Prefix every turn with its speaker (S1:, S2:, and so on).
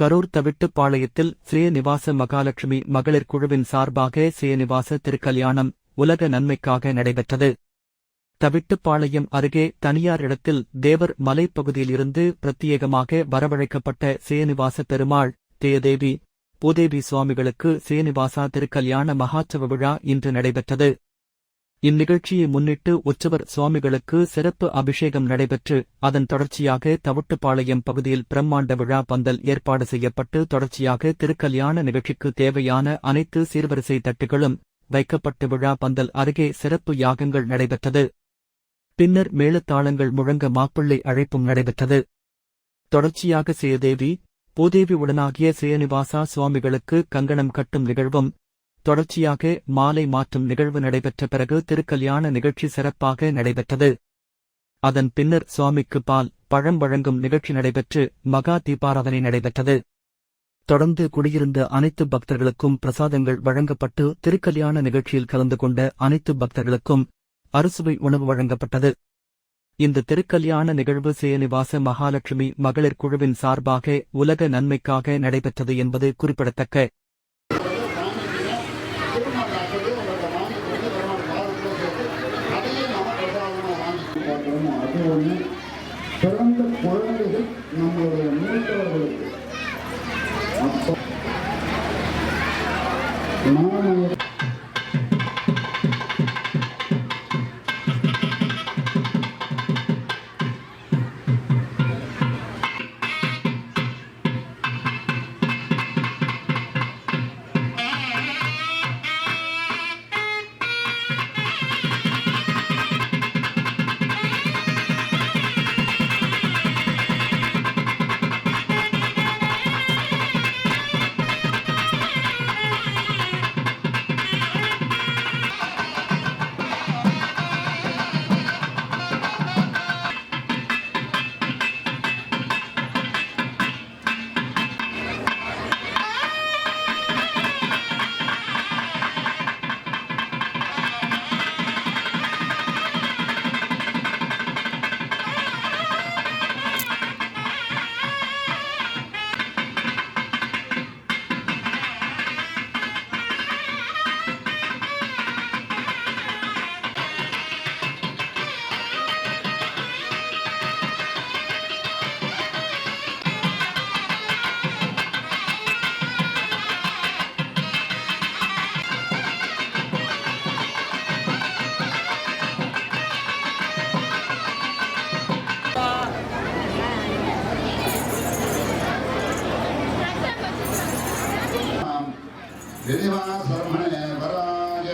S1: கரூர் தவிட்டுப்பாளையத்தில் ஸ்ரீநிவாச மகாலட்சுமி மகளிர் குழுவின் சார்பாக ஸ்ரீநிவாச திருக்கல்யாணம் உலக நன்மைக்காக நடைபெற்றது. தவிட்டுப்பாளையம் அருகே தனியார் இடத்தில் தேவர் மலைப்பகுதியிலிருந்து பிரத்யேகமாக வரவழைக்கப்பட்ட ஸ்ரீனிவாச பெருமாள் தேதேவி பூதேவி சுவாமிகளுக்கு ஸ்ரீனிவாசா திருக்கல்யாண மகாச்சவ விழா இன்று நடைபெற்றது. இந்நிகழ்ச்சியை முன்னிட்டு உற்சவர் சுவாமிகளுக்கு சிறப்பு அபிஷேகம் நடைபெற்று அதன் தொடர்ச்சியாக தவிட்டுப்பாளையம் பகுதியில் பிரம்மாண்ட விழா பந்தல் ஏற்பாடு செய்யப்பட்டு தொடர்ச்சியாக திருக்கல்யாண நிகழ்ச்சிக்கு தேவையான அனைத்து சீர்வரிசை தட்டுகளும் வைக்கப்பட்டு விழா பந்தல் அருகே சிறப்பு யாகங்கள் நடைபெற்றது. பின்னர் மேளத்தாளங்கள் முழங்க மாப்பிள்ளை அழைப்பும் நடைபெற்றது. தொடர்ச்சியாக சேதேவி பூதேவி உடனாகிய சேனிவாசா சுவாமிகளுக்கு கங்கணம் கட்டும் நிகழ்வும் தொடர்ச்சியாக மாலை மாற்றும் நிகழ்வு நடைபெற்ற பிறகு திருக்கல்யாண நிகழ்ச்சி சிறப்பாக நடைபெற்றது. அதன் பின்னர் சுவாமிக்கு பால் பழம் வழங்கும் நிகழ்ச்சி நடைபெற்று மகா தீபாராதனை நடைபெற்றது. தொடர்ந்து குடியிருந்த அனைத்து பக்தர்களுக்கும் பிரசாதங்கள் வழங்கப்பட்டு திருக்கல்யாண நிகழ்ச்சியில் கலந்து கொண்ட அனைத்து பக்தர்களுக்கும் அறுசுவை உணவு வழங்கப்பட்டது. இந்த திருக்கல்யாண நிகழ்வு சேனிவாச மகாலட்சுமி மகளிர் குழுவின் சார்பாக உலக நன்மைக்காக நடைபெற்றது என்பது குறிப்பிடத்தக்க.
S2: நம்மளுடைய மூத்தவர்களுக்கு. அப்போ यदि वा ब्रह्मणे वराय